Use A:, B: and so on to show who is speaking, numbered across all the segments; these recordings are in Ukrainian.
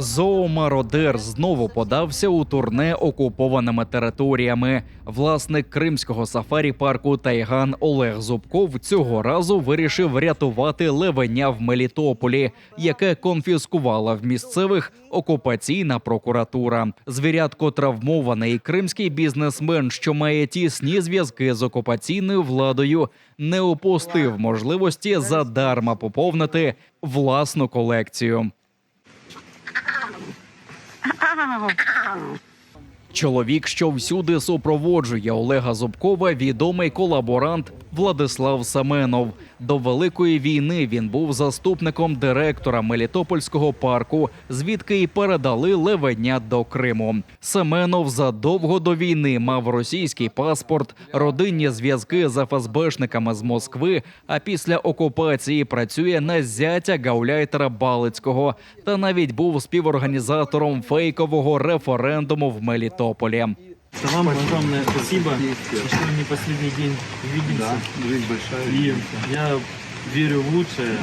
A: Зоомародер знову подався у турне окупованими територіями. Власник кримського сафарі парку Тайган Олег Зубков цього разу вирішив рятувати левеня в Мелітополі, яке конфіскувала в місцевих окупаційна прокуратура. Звірятко травмований кримський бізнесмен, що має тісні зв'язки з окупаційною владою, не опустив можливості задарма поповнити власну колекцію. Ow. Чоловік, що всюди супроводжує Олега Зубкова, відомий колаборант Владислав Семенов. До великої війни він був заступником директора Мелітопольського парку, звідки й передали левеня до Криму. Семенов задовго до війни мав російський паспорт, родинні зв'язки з ФСБшниками з Москви. А після окупації працює на зятя гауляйтера Балицького та навіть був співорганізатором фейкового референдуму в Мелітополі.
B: Вам огромное спасибо, что не последний день видимся.
C: жизнь большая.
B: И я верю в лучшее.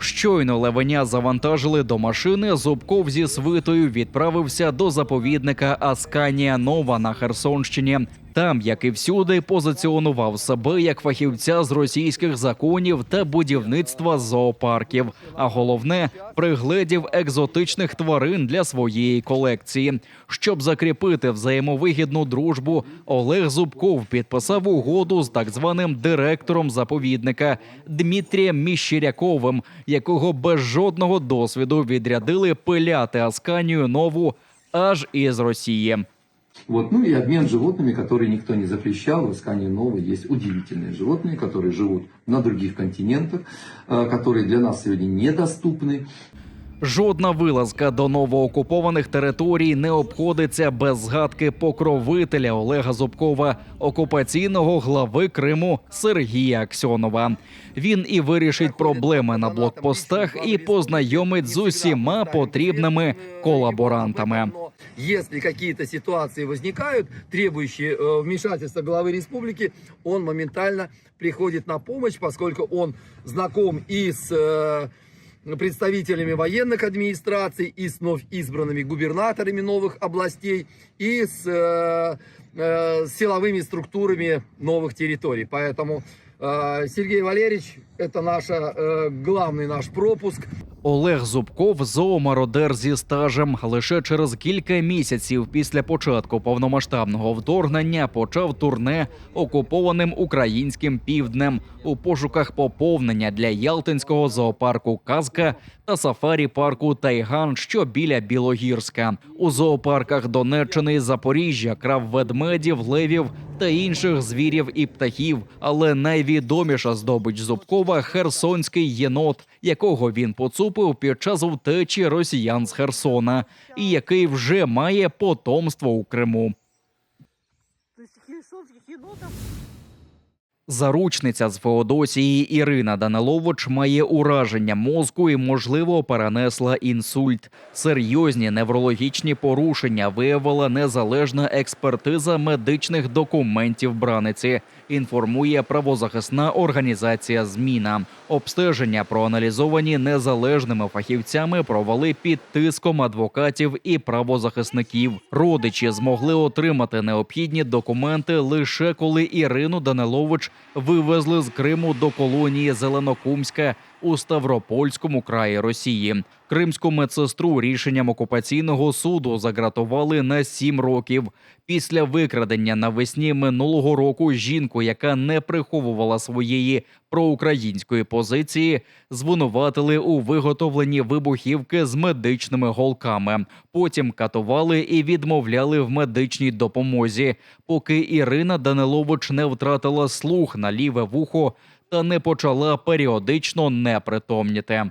A: Щойно левеня завантажили до машини. Зубков зі свитою відправився до заповідника Асканія Нова на Херсонщині. Там, як і всюди, позиціонував себе як фахівця з російських законів та будівництва зоопарків. А головне пригледів екзотичних тварин для своєї колекції. Щоб закріпити взаємовигідну дружбу, Олег Зубков підписав угоду з так званим директором заповідника Дмитрієм Міщиряковим, якого без жодного досвіду відрядили пиляти Асканію нову аж із Росії.
C: Вот, ну и обмен животными, который никто не запрещал. В Искании Новой есть удивительные животные, которые живут на других континентах, э, которые для нас сегодня недоступны.
A: Жодна вилазка до новоокупованих територій не обходиться без згадки покровителя Олега Зубкова, окупаційного глави Криму Сергія Аксьонова. Він і вирішить проблеми на блокпостах і познайомить з усіма потрібними колаборантами.
D: Если какие-то ситуации возникают, требующие э, вмешательства главы республики, он моментально приходит на помощь, поскольку он знаком и с э, представителями военных администраций, и с вновь избранными губернаторами новых областей, и с э, силовыми структурами новых территорий. Поэтому Сергей Валерьевич это наша, главный наш пропуск.
A: Олег Зубков зоомародер зі стажем. Лише через кілька місяців після початку повномасштабного вторгнення почав турне окупованим українським півднем у пошуках поповнення для Ялтинського зоопарку Казка та сафарі парку Тайган, що біля Білогірська. У зоопарках Донеччини Запоріжжя крав ведмедів, левів та інших звірів і птахів. Але найвідоміша здобич Зубкова херсонський єнот, якого він поцупив під час втечі росіян з Херсона, і який вже має потомство у Криму. Заручниця з Феодосії Ірина Данилович має ураження мозку і, можливо, перенесла інсульт. Серйозні неврологічні порушення виявила незалежна експертиза медичних документів браниці. Інформує правозахисна організація Зміна. Обстеження проаналізовані незалежними фахівцями провели під тиском адвокатів і правозахисників. Родичі змогли отримати необхідні документи лише коли Ірину Данилович вивезли з Криму до колонії Зеленокумська у Ставропольському краї Росії. Кримську медсестру рішенням окупаційного суду загратували на сім років. Після викрадення навесні минулого року жінку, яка не приховувала своєї проукраїнської позиції, звинуватили у виготовленні вибухівки з медичними голками. Потім катували і відмовляли в медичній допомозі, поки Ірина Данилович не втратила слух на ліве вухо та не почала періодично непритомніти.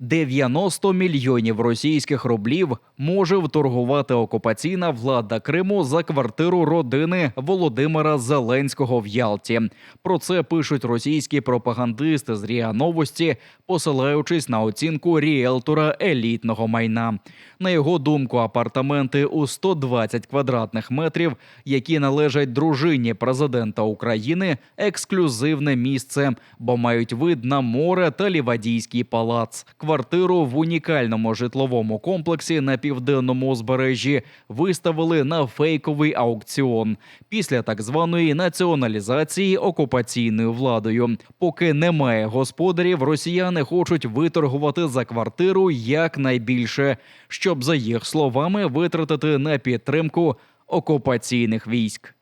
A: 90 мільйонів російських рублів може вторгувати окупаційна влада Криму за квартиру родини Володимира Зеленського в Ялті. Про це пишуть російські пропагандисти з РІА Новості, посилаючись на оцінку ріелтора елітного майна. На його думку, апартаменти у 120 квадратних метрів, які належать дружині президента України, ексклюзивне місце, бо мають вид на море та лівадійський палац. квартиру в унікальному житловому комплексі на південному узбережжі виставили на фейковий аукціон після так званої націоналізації окупаційною владою. Поки немає господарів, росіяни хочуть виторгувати за квартиру якнайбільше, щоб за їх словами витратити на підтримку окупаційних військ.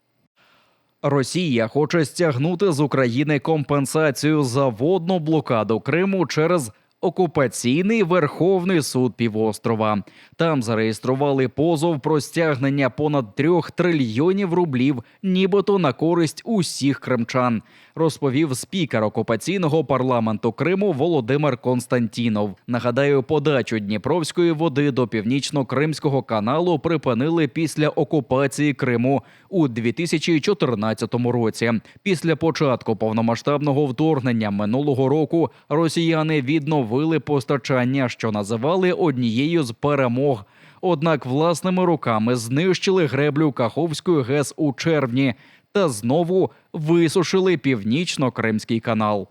A: Росія хоче стягнути з України компенсацію за водну блокаду Криму через окупаційний Верховний суд півострова. Там зареєстрували позов про стягнення понад трьох трильйонів рублів, нібито на користь усіх кримчан, розповів спікер окупаційного парламенту Криму Володимир Константінов. Нагадаю, подачу Дніпровської води до північно-кримського каналу припинили після окупації Криму у 2014 році. Після початку повномасштабного вторгнення минулого року росіяни відновили постачання, що називали однією з перемог. Однак власними руками знищили греблю Каховської ГЕС у червні та знову висушили північно-кримський канал.